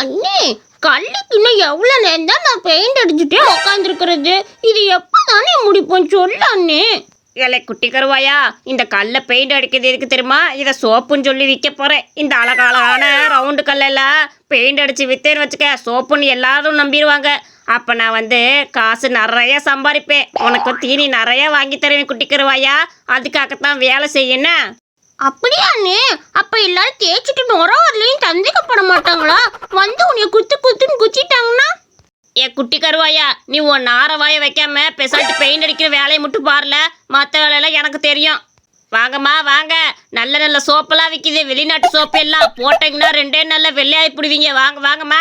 அண்ணே கல்லுக்கு இன்னும் எவ்வளோ நேரம் தான் நான் பெயிண்ட் அடிச்சுட்டே உக்காந்துருக்கிறது? இது எப்போ தானே முடிப்போம்? சொல்ல அண்ணே. ஏலே குட்டி கருவாயா இந்த கல்லை பெயிண்ட் அடிக்கிறது எதுக்கு தெரியுமா? இதை சோப்புன்னு சொல்லி விற்க போகிறேன் இந்த அழகழகான ரவுண்டு கல்லெல்லாம் பெயிண்ட் அடித்து விற்றேன்னு வச்சுக்க சோப்புன்னு எல்லாரும் நம்பிடுவாங்க. அப்போ நான் வந்து காசு நிறைய சம்பாதிப்பேன் உனக்கு தீனி நிறைய வாங்கி தருவேன் குட்டி கருவாயா. அதுக்காகத்தான் வேலை செய்யணும். அப்படியா அப்ப அப்போ எல்லாரும் தேய்ச்சிட்டு நுர வரலையும் சந்தேகப்பட மாட்டாங்களா? வந்து உன்னை குத்து குத்துன்னு குச்சிட்டாங்கன்னா ஏ குட்டி கருவாயா நீ உன் நார வாய வைக்காம பெசாட்டு பெயிண்ட் அடிக்கிற வேலையை மட்டும் பாருல. மற்ற வேலையெல்லாம் எனக்கு தெரியும். வாங்கம்மா வாங்க. நல்ல நல்ல சோப்பெல்லாம் விற்கிது வெளிநாட்டு சோப்பு எல்லாம் போட்டீங்கன்னா ரெண்டே நல்ல வெள்ளையாகி பிடிவீங்க. வாங்க வாங்கம்மா.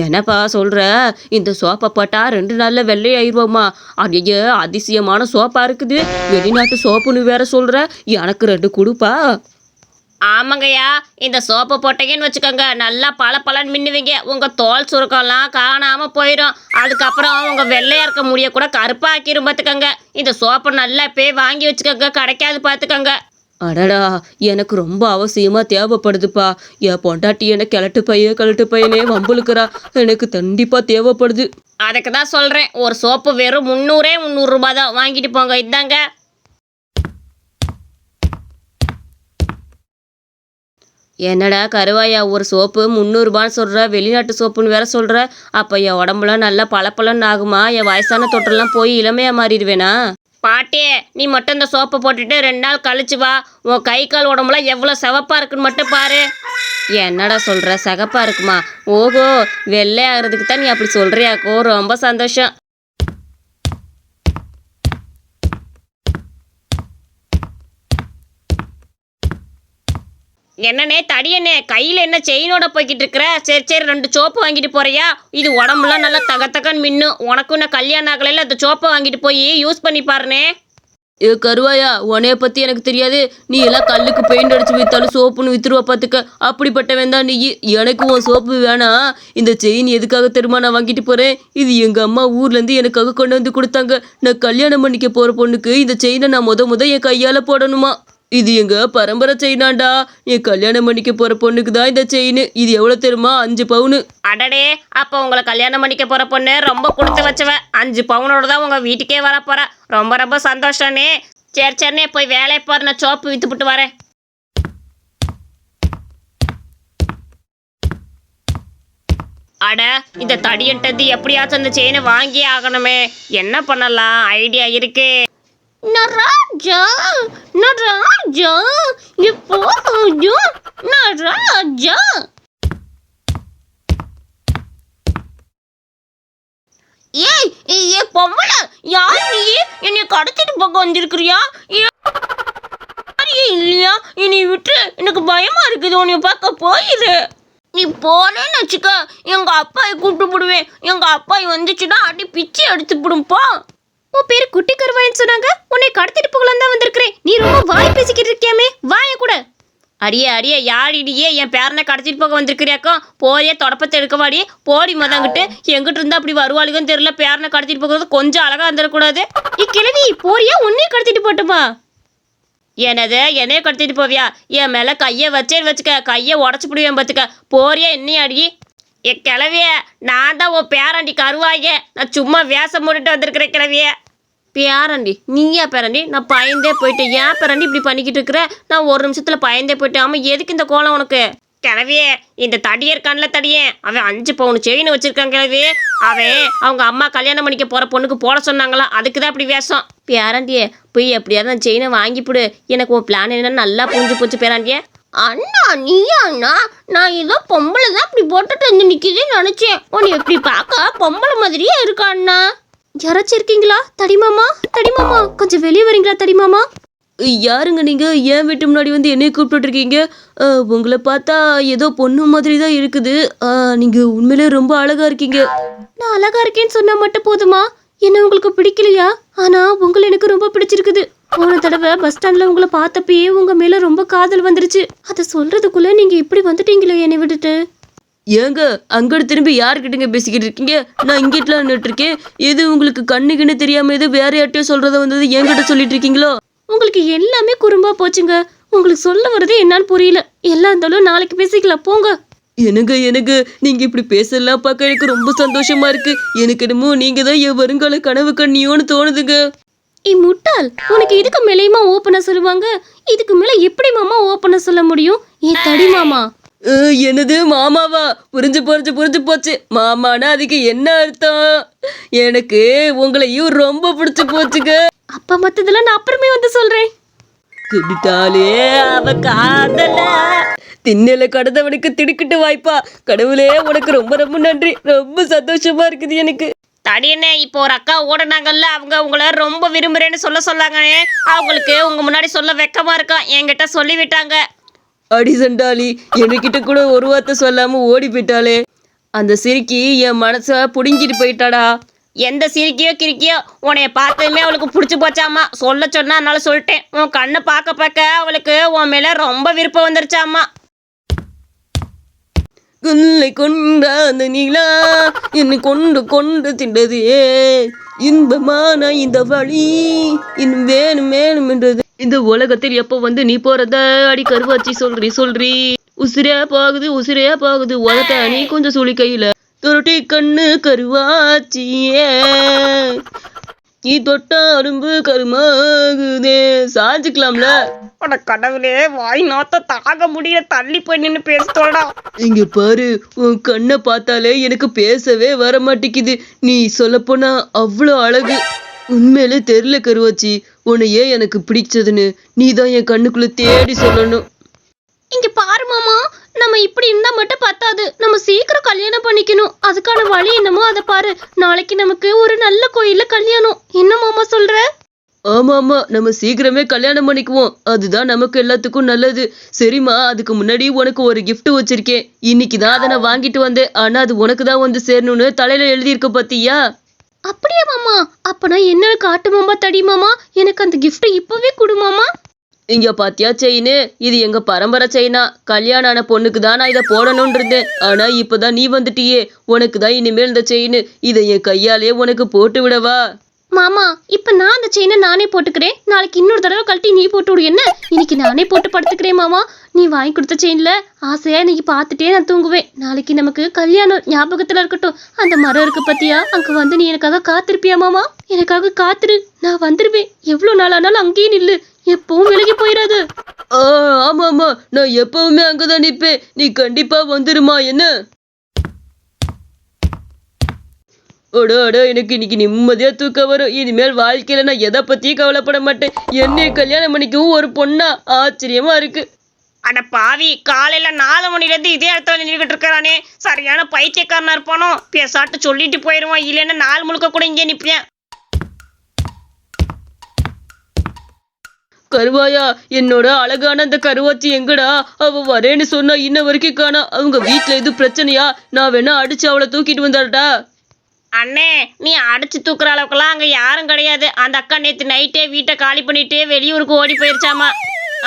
என்னப்பா சொல்கிற இந்த சோப்பை போட்டால் ரெண்டு நாளில் வெள்ளை ஆயிடுவோமா அதிசயமான சோப்பாக இருக்குது. வெளிநாட்டு சோப்புன்னு வேற சொல்கிற எனக்கு ரெண்டு கொடுப்பா. ஆமாங்கய்யா இந்த சோப்பை போட்டீங்கன்னு வச்சுக்கோங்க. நல்லா பல பலன் மின்னுவீங்க. உங்கள் தோல் சுருக்கம்லாம் காணாமல் போயிடும். அதுக்கப்புறம் உங்கள் வெள்ளையாக இருக்க முடிய கூட கருப்பாக்கிரும் பார்த்துக்கோங்க இந்த சோப்பை நல்லா போய் வாங்கி வச்சுக்கோங்க. கிடைக்காது பார்த்துக்கோங்க அடடா எனக்கு ரொம்ப அவசியமா தேவைப்படுதுப்பா. என் பொண்டாட்டி என்ன கிழட்டு பையன் கிழட்டு பையனே வம்புழுக்கிறா. எனக்கு கண்டிப்பா தேவைப்படுது. அதுக்கு தான் சொல்கிறேன் ஒரு சோப்பு வெறும் முந்நூறே முந்நூறுரூபா தான் வாங்கிட்டு போங்க இதாங்க என்னடா கருவாயா ஒரு சோப்பு முந்நூறுபான்னு சொல்கிற வெளிநாட்டு சோப்புன்னு வேற சொல்கிற அப்போ என் உடம்புலாம் நல்லா பளபளன்னு ஆகுமா? என் வயசான தொட்டெல்லாம் போய் இளமையாக மாறிடுவேனா? பாட்டியே நீ மட்டும் இந்த சோப்பை போட்டுட்டு ரெண்டு நாள் கழிச்சு வா. உன் கை கால் உடம்புலாம் எவ்வளோ சிவப்பா இருக்குன்னு மட்டும் பாரு. என்னடா சொல்கிற சகப்பாக இருக்குமா? ஓஹோ வெள்ளை ஆகிறதுக்கு தான் நீ அப்படி சொல்கிறியாக்கோ ரொம்ப சந்தோஷம். என்னண்ணே தடியண்ணே கையில் என்ன செயினோட போய்கிட்டு இருக்கிற? சரி சரி ரெண்டு சோப்பு வாங்கிட்டு போறியா? இது உடம்புலாம் நல்லா தக தகன்னு மின்னும் உனக்கும் இன்னும் கல்யாணம் ஆகலையில் அந்த சோப்பை வாங்கிட்டு போய் யூஸ் பண்ணி பாருனே ஏ கருவாயா உனைய பற்றி எனக்கு தெரியாது. நீ எல்லாம் கல்லுக்கு பெயிண்ட் அடிச்சு வித்தாலும் சோப்புன்னு வித்துருவா பார்த்துக்க அப்படிப்பட்டவன் தான் நீ. எனக்கு உன் சோப்பு வேணாம் இந்த செயின் எதுக்காக தெரியுமா நான் வாங்கிட்டு போகிறேன் இது எங்கள் அம்மா ஊர்லேருந்து எனக்காக கொண்டு வந்து கொடுத்தாங்க. நான் கல்யாணம் பண்ணிக்க போகிற பொண்ணுக்கு இந்த செயினை நான் முத முத என் கையால் போடணுமா? இது எங்க பரம்பரை செயினாண்டா? என் கல்யாணம் பண்ணிக்க போற பொண்ணுக்கு தான் இந்த செயின். இது எவ்வளவு தெரியுமா? அஞ்சு பவுனு. அடடே அப்போ உங்களை கல்யாணம் பண்ணிக்க போகிற பொண்ணு ரொம்ப கொடுத்து வச்சவ. அஞ்சு பவுனோட தான் உங்கள் வீட்டுக்கே வர போற. ரொம்ப ரொம்ப சந்தோஷம்னே சரி சரிண்ணே போய் வேலையை பாரு நான் சோப்பு வித்துப்பிட்டு வரேன். அட இந்த தடியன்ட்டது எப்படியாச்சும் அந்த செயினை வாங்கியே ஆகணுமே. என்ன பண்ணலாம்? ஐடியா இருக்கு. நராஜா நராஜா எப்போதும் நராஜா ஏய் ஏ பொம்பளை யார் நீ? என்னை கடத்திட்டு போக வந்திருக்கிறியா? இல்லையா? என்னை விட்டு எனக்கு பயமா இருக்குது. உன்னை பார்க்க போயிரு. நீ போனேன்னு வச்சுக்க. எங்க அப்பாயை கூப்பிட்டு போடுவேன். எங்க அப்பாய் வந்துச்சுன்னா அடி பிச்சை எடுத்து போடும்பா உன் பேர் குட்டி கருவாயின்னு சொன்னாங்க. உன்னை கடத்திட்டு போகலாம் தான் வந்திருக்கிறேன். நீ ரொம்ப வாய் பேசிக்கிட்டு இருக்கியாமே வாய கூட. அடியே அடியே யாரிடியே என் பேரனை கடத்திட்டு போக வந்திருக்கிறியாக்கோ போரியே தொடப்பத்தை எடுக்கவாடி போடி மதங்கிட்டு. எங்கிட்ட இருந்தா அப்படி வருவாளுகன்னு தெரியல. பேரனை கடத்திட்டு போகிறது கொஞ்சம் அழகா வந்துடக்கூடாது இக்கிழவி போறியா? உன்னையே கடத்திட்டு போட்டுமா என்னது? என்னைய கடத்திட்டு போவியா? என் மேல கையை வச்சேன்னு வச்சுக்க. கையை உடச்சு பிடிவேன் பார்த்துக்க போறியா என்னையும் அடி. என் கிளவிய நான் தான் உன் பேராண்டி கருவாயே. நான் சும்மா வேஷம் போட்டுட்டு வந்திருக்கிறேன் கிளவிய பேரண்டி நீயா பேரண்டி? நான் பயந்தே போயிட்டேன். ஏன் பேரண்டி இப்படி பண்ணிக்கிட்டு இருக்கிற? நான் ஒரு நிமிஷத்துல பயந்தே போயிட்டேன். ஆமா எதுக்கு இந்த கோலம் உனக்கு? கிளவியே இந்த தடியே இருக்கான்ல தடியே. அவன் அஞ்சு பவுன் செயின் வச்சிருக்கான் கிளவி அவன் அவங்க அம்மா கல்யாணம் பண்ணிக்க போற பொண்ணுக்கு போட சொன்னாங்களா? அதுக்கு தான் அப்படி வேஷம். பேரண்டியே போய் எப்படியாவது நான் செயினை வாங்கிப்பிடு எனக்கு உன் பிளான் என்னன்னு நல்லா புரிஞ்சு போச்சு பேராண்டியே. அண்ணா நீயா அண்ணா நான் ஏதோ பொம்பளை தான் இப்படி போட்டுட்டு வந்து நிற்கிதுன்னு நினச்சேன். உன்னை எப்படி பார்க்க? பொம்பளை மாதிரியே இருக்கா அண்ணா? யாராச்சும் இருக்கீங்களா? தடிமாமா தடிமாமா கொஞ்சம் வெளியே வரீங்களா தடிமாமா யாருங்க நீங்க? ஏன் வீட்டு முன்னாடி வந்து என்னைய கூப்பிட்டு இருக்கீங்க உங்களை பார்த்தா ஏதோ பொண்ணு மாதிரி தான் இருக்குது. அஹ், நீங்க உண்மையிலே ரொம்ப அழகா இருக்கீங்க. நான் அழகா இருக்கேன்னு சொன்னா மட்டும் போதுமா? என்ன உங்களுக்கு பிடிக்கலையா? ஆனா உங்களை எனக்கு ரொம்ப பிடிச்சிருக்குது. போன தடவை பஸ் ஸ்டாண்ட்ல உங்களை பார்த்தப்பயே உங்க மேல ரொம்ப காதல் வந்துருச்சு. அதை சொல்றதுக்குள்ள நீங்க இப்படி வந்துட்டீங்களே என்னை விட்டுட்டு. ஏங்க அங்கடு திரும்பி யாருக்கிட்டங்க பேசிக்கிட்டு இருக்கீங்க? நான் இங்கிட்டலாம் நின்றுட்டு இருக்கேன் எது உங்களுக்கு கண்ணு கண்ணு தெரியாம எது வேற யார்ட்டையும் சொல்றத வந்தது என்கிட்ட சொல்லிட்டு இருக்கீங்களோ? உங்களுக்கு எல்லாமே குறும்பா போச்சுங்க. உங்களுக்கு சொல்ல வரதே என்னால் புரியல. எல்லாம் இருந்தாலும் நாளைக்கு பேசிக்கலாம். போங்க. எனக்கு எனக்கு. நீங்க இப்படி பேசலாம் பார்க்க எனக்கு ரொம்ப சந்தோஷமா இருக்கு. எனக்கு என்னமோ நீங்க தான் என் வருங்கால கனவு கண்ணியோன்னு தோணுதுங்க. ஏய் முட்டாள். உனக்கு இதுக்கு மேலேயுமா ஓப்பனா சொல்லுவாங்க? இதுக்கு மேல எப்படி மாமா ஓப்பனா சொல்ல முடியும்? ஏன் தடி மாமா. என்னது? மாமாவா? புரிஞ்சு புரிஞ்சு புரிஞ்சு போச்சு. மாமானா அதுக்கு என்ன அர்த்தம்? எனக்கு உங்களையும் ரொம்ப பிடிச்சு போச்சுங்க. அப்பா மத்ததெல்லாம் நான் அப்புறமே வந்து சொல்றேன். திட்டாலே அவ காதல. திண்ணல கடந்தவனுக்கு திடுக்கிட்டு வாய்ப்பா. கடவுளே உனக்கு ரொம்ப ரொம்ப நன்றி. ரொம்ப சந்தோஷமா இருக்குது எனக்கு. தடியண்ணே இப்போ ஒரு அக்கா ஓடுனாங்கல்ல அவங்க உங்களை ரொம்ப விரும்புறேன்னு சொல்ல சொல்லாங்கண்ணே அவங்களுக்கு உங்க முன்னாடி சொல்ல வெக்கமா இருக்கா? என்கிட்ட சொல்லி விட்டாங்க அடி சண்டாளி. என்கிட்ட கூட ஒரு வார்த்தை சொல்லாம ஓடி போயிட்டாளே அந்த சிரிக்கி என் மனச புடுங்கிட்டு போயிட்டாடா. எந்த சிரிக்கியோ கிரிக்கியோ உன்னைய பார்த்ததுமே அவளுக்கு பிடிச்சி போச்சாமா? சொல்ல சொன்னா அதனால சொல்லிட்டேன். உன் கண்ணை பார்க்க பார்க்க அவளுக்கு உன் மேல ரொம்ப விருப்பம் வந்துருச்சாமா? குல்லை கொண்ட அந்த நிலா என்னை கொண்டு கொண்டு திண்டது. இன்பமான இந்த வழி இன்னும் வேணும் வேணும் என்றது இந்த உலகத்தில் எப்போ வந்து நீ போறத அடி கருவாச்சி சொல்றி சொல்றி. உசிரே போகுது உசிரே போகுது. உலக நீ கொஞ்சம் சுழி கையில துருட்டி கண்ணு கருவாச்சியே. நீ தொட்ட அரும்பு கருமாகுதே. சாஞ்சுக்கலாம்ல. உன கடவுளே வாய் நாத்த தாங்க முடியல தள்ளி போய் நின்று பேசத்தோடா இங்க பாரு உன் கண்ணை பார்த்தாலே எனக்கு பேசவே வர மாட்டேங்குது நீ சொல்லப்போனா அவ்வளோ அழகு. உண்மையிலே தெரியல கருவாச்சி. உன்னையே எனக்கு பிடிச்சதுன்னு நீ தான் என் கண்ணுக்குள்ள தேடி சொல்லணும். இங்க பாரு மாமா நம்ம இப்படி இருந்தா மட்டும் பத்தாது. நம்ம சீக்கிரம் கல்யாணம் பண்ணிக்கணும். அதுக்கான வழி என்னமோ அதை பாரு. நாளைக்கு நமக்கு ஒரு நல்ல கோயில்ல கல்யாணம். என்ன மாமா சொல்ற? ஆமா ஆமா. நம்ம சீக்கிரமே கல்யாணம் பண்ணிக்குவோம். அதுதான் நமக்கு எல்லாத்துக்கும் நல்லது. சரிம்மா அதுக்கு முன்னாடி உனக்கு ஒரு gift வச்சிருக்கேன். இன்னைக்கு தான் அதை நான் வாங்கிட்டு வந்தேன். ஆனா அது உனக்கு தான் வந்து சேரணும்னு தலையில எழுதியிருக்க பாத்தியா? அப்படியா மாமா? அப்பனா என்ன காட்டு மாமா தடி மாமா? எனக்கு அந்த கிஃப்ட் இப்பவே கொடு மாமா. இங்க பாத்தியா செயின்? இது எங்க பரம்பரை செயினா? கல்யாணம் ஆன பொண்ணுக்கு தான் நான் இதை போடணும்னு இருந்தேன். ஆனா இப்பதான் நீ வந்துட்டியே. உனக்கு தான் இனிமேல் இந்த செயின். இதை என் கையாலே உனக்கு போட்டு விடவா. மாமா இப்ப நான் அந்த செயினை நானே போட்டுக்கிறேன். நாளைக்கு இன்னொரு தடவை கழட்டி நீ போட்டு விடு என்ன? இன்னைக்கு நானே போட்டு படுத்துக்கிறேன் மாமா. நீ வாங்கி கொடுத்த செயின்ல ஆசையா இன்னைக்கு பார்த்துட்டே நான் தூங்குவேன். நாளைக்கு நமக்கு கல்யாணம் ஞாபகத்துல இருக்கட்டும். அந்த மரம் இருக்கு பத்தியா? அங்க வந்து நீ எனக்காக காத்திருப்பியா மாமா? எனக்காக காத்துரு நான் வந்துருவேன். எவ்வளவு நாள் ஆனாலும் அங்கேயே நில்லு. எப்பவும் விலகி போயிடாது ஆமா ஆமா நான் எப்பவுமே அங்கதான் நிப்பேன். நீ கண்டிப்பா வந்துருமா என்ன? ஓடோ ஓடோ எனக்கு இன்னைக்கு நிம்மதியா தூக்கம் வரும். இனிமேல் வாழ்க்கையில நான் எதை பத்தியும் கவலைப்பட மாட்டேன். என்னை கல்யாணம் பண்ணிக்கவும் ஒரு பொண்ணா ஆச்சரியமா இருக்கு. அட பாவி காலையில நாலு மணில இருந்து இதே இடத்துல நின்றுகிட்டு இருக்கிறானே. சரியான பைத்தியக்காரனா இருப்பானோ? பேசாட்டு சொல்லிட்டு போயிருவான். இல்லைன்னா நாள் முழுக்க கூட இங்கே நிப்பேன். கருவாயா என்னோட அழகான அந்த கருவாச்சி எங்கடா? அவ வரேன்னு சொன்னா இன்ன வரைக்கும் காணா. அவங்க வீட்ல எதுவும் பிரச்சனையா? நான் வேணா அடிச்சு அவளை தூக்கிட்டு வந்தாடா அண்ணே நீ அடிச்சு தூக்குற அளவுக்குலாம் அங்க யாரும் கிடையாது. அந்த அக்கா நேற்று நைட்டே வீட்டை காலி பண்ணிட்டு வெளியூருக்கு ஓடி போயிருச்சாமா.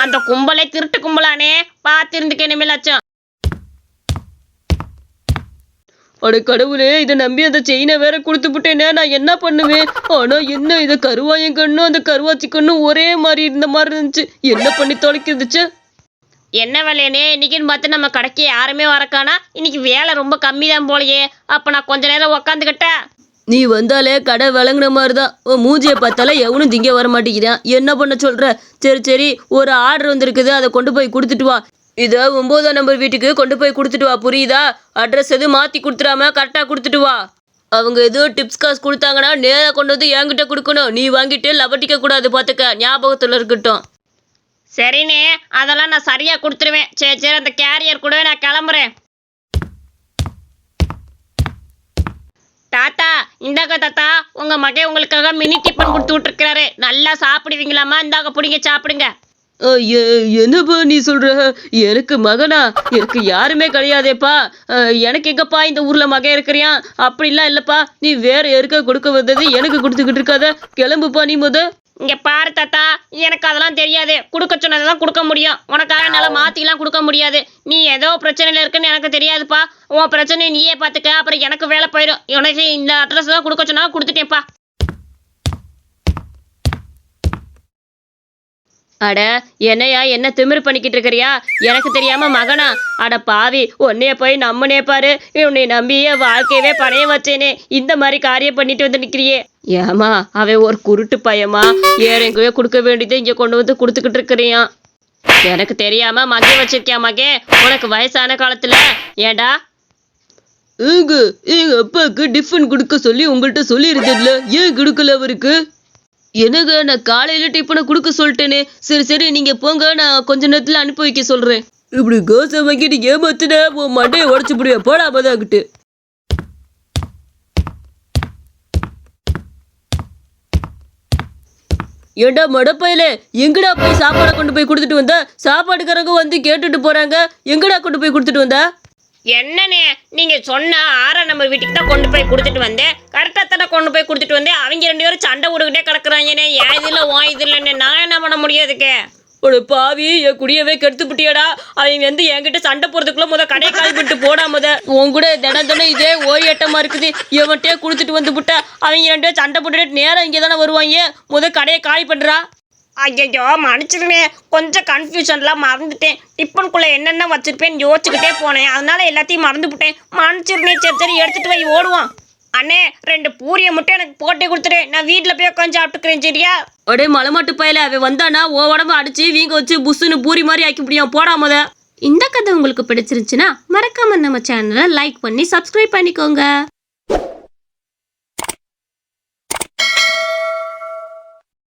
அந்த கும்பலே திருட்டு கும்பலானே. பார்த்துருந்துக்க இனிமேல் அச்சம். அட கடவுளே இதை நம்பி அந்த செயினை வேற கொடுத்து விட்டேனே நான் என்ன பண்ணுவேன்? ஆனா என்ன இதை கருவாயன் கண்ணும் அந்த கருவாச்சி கண்ணும் ஒரே மாதிரி இருந்த மாதிரி இருந்துச்சு. என்ன பண்ணி தொலைக்கிறதுச்சு? என்ன வேலையனே? இன்னைக்குன்னு பார்த்து நம்ம கடைக்கு யாருமே வரக்கானா? இன்னைக்கு வேலை ரொம்ப கம்மி தான் போலையே. அப்போ நான் கொஞ்ச நேரம் உக்காந்துக்கிட்டேன். நீ வந்தாலே கடை விளங்குன மாதிரி தான் உன் மூஞ்சியை பார்த்தாலே எவனும் திங்க வர மாட்டேங்கிறான் என்ன பண்ண சொல்கிற சரி சரி ஒரு ஆர்டர் வந்திருக்குது. அதை கொண்டு போய் கொடுத்துட்டு வா. இதை ஒம்போதாம் நம்பர் வீட்டுக்கு கொண்டு போய் கொடுத்துட்டு வா. புரியுதா? அட்ரஸ் எதுவும் மாற்றி கொடுத்துடாம கரெக்டாக கொடுத்துட்டு வா. அவங்க ஏதோ டிப்ஸ் காசு கொடுத்தாங்கன்னா நேராக கொண்டு வந்து என்கிட்ட கொடுக்கணும். நீ வாங்கிட்டு லபட்டிக்க கூடாது பார்த்துக்க. ஞாபகத்தில் இருக்கட்டும். சரிண்ணே அதெல்லாம் நான் சரியாக கொடுத்துருவேன். சரி சரி அந்த கேரியர் கூட நான் கிளம்புறேன். தாத்தா இந்தாங்க தாத்தா உங்க மகன் உங்களுக்காக மினி டிஃபன் கொடுத்து விட்டுருக்கிறாரு. நல்லா சாப்பிடுவீங்களாம்மா? இந்தாங்க பிடிங்க சாப்பிடுங்க. எ- என்னப்பா நீ சொல்ற? எனக்கு மகனா? எனக்கு யாருமே கிடையாதேப்பா. எனக்கு எங்கப்பா இந்த ஊர்ல மகன் இருக்கிறியான் அப்படிலாம் இல்லப்பா. நீ வேற யாருக்கா கொடுக்க வந்தது? எனக்கு கொடுத்துக்கிட்டு இருக்காத. கிளம்புப்பா நீ முத. இங்க பாரு தாத்தா எனக்கு அதெல்லாம் தெரியாது. கொடுக்க சொன்னதெல்லாம் கொடுக்க முடியும். உனக்காக என்னால மாத்திலாம் கொடுக்க முடியாது. நீ ஏதோ பிரச்சனையில இருக்குன்னு எனக்கு தெரியாதுப்பா. உன் பிரச்சனையை நீயே பாத்துக்க அப்புறம் எனக்கு வேலை போயிடும் உனக்கு இந்த அட்ரஸ் தான் கொடுக்க சொன்னா கொடுத்துட்டேன்ப்பா. அட என்னையா என்ன திமிரு பண்ணிக்கிட்டு இருக்கிறியா? எனக்கு தெரியாம மகனா? அட பாவி உன்னைய போய் நம்மனே பாரு. உன்னை நம்பியே வாழ்க்கையவே பணைய வச்சேனே. இந்த மாதிரி காரியம் பண்ணிட்டு வந்து நிக்கிறியே. ஏமா அவன் ஒரு குருட்டு பையமா ஏற எங்கேயோ கொடுக்க வேண்டியதை இங்கே கொண்டு வந்து கொடுத்துக்கிட்டு இருக்கிறியான் எனக்கு தெரியாம மகே வச்சிருக்கியா மகே? உனக்கு வயசான காலத்துல. ஏண்டா? ஏங்க எங்க அப்பாவுக்கு டிஃபன் கொடுக்க சொல்லி உங்கள்கிட்ட சொல்லியிருந்ததுல ஏன் கொடுக்கல அவருக்கு? எனக்கு நான் காலையில டிஃபனை கொடுக்க சொல்லிட்டேனே. சரி சரி நீங்க போங்க நான் கொஞ்ச நேரத்துல அனுப்பி வைக்க சொல்றேன். இப்படி கோசம் வாங்கிட்டு ஏமாத்துன உன் மண்டையை உடச்சு முடியும் போடா மதாகிட்டு ஏண்டா மடப்பையில? எங்கடா போய் சாப்பாடை கொண்டு போய் கொடுத்துட்டு வந்த? சாப்பாடுக்காரங்க வந்து கேட்டுட்டு போறாங்க. எங்கடா கொண்டு போய் கொடுத்துட்டு வந்த? என்னண்ணே நீங்க சொன்ன ஆறாம் நம்பர் வீட்டுக்கு தான் கொண்டு போய் கொடுத்துட்டு வந்தேன். கரெக்டா தானே கொண்டு போய் கொடுத்துட்டு வந்தேன். அவங்க ரெண்டு பேரும் சண்டை விடுக்கிட்டே கிடக்குறாங்கண்ணே. ஏன் இதில் உன் இது இல்லைண்ணே நான் என்ன பண்ண முடியாதுக்கு ஒரு பாவி என் குடியவே கெடுத்து புட்டியடா அவங்க வந்து என்கிட்ட சண்டை போறதுக்குள்ள முத கடை கால் பண்ணிட்டு போடா முத. உன் கூட தினம் தினம் இதே ஓயட்டமா இருக்குது. இவன்ட்டே கொடுத்துட்டு வந்து விட்டா அவங்க ரெண்டு சண்டை போட்டுட்டு நேரம் இங்கே தானே வருவாங்க. முத கடையை காலி பண்றா. ஐயோ மன்னிச்சிருங்க கொஞ்சம் கன்ஃபியூஷன்லாம் மறந்துட்டேன். டிஃபனுக்குள்ள என்னென்ன வச்சிருப்பேன்னு யோசிச்சுக்கிட்டே போனேன். அதனால எல்லாத்தையும் மறந்து விட்டேன் மன்னிச்சிருந்தேன் சரி சரி. எடுத்துட்டு போய் ஓடுவான் அண்ணே ரெண்டு பூரியை மட்டும் எனக்கு போட்டு கொடுத்துரு நான் வீட்டில் போய் உட்காந்து சாப்பிட்டுக்கிறேன் சரியா? அடே மலைமாட்டு பயல அவன் வந்தானா உன் உடம்பு அடிச்சு வீங்க வச்சு புஸ்ஸுன்னு பூரி மாதிரி ஆக்கி முடியும் போடா முத. இந்த கதை உங்களுக்கு பிடிச்சிருந்துச்சுன்னா மறக்காம நம்ம சேனலை லைக் பண்ணி சப்ஸ்கிரைப் பண்ணிக்கோங்க.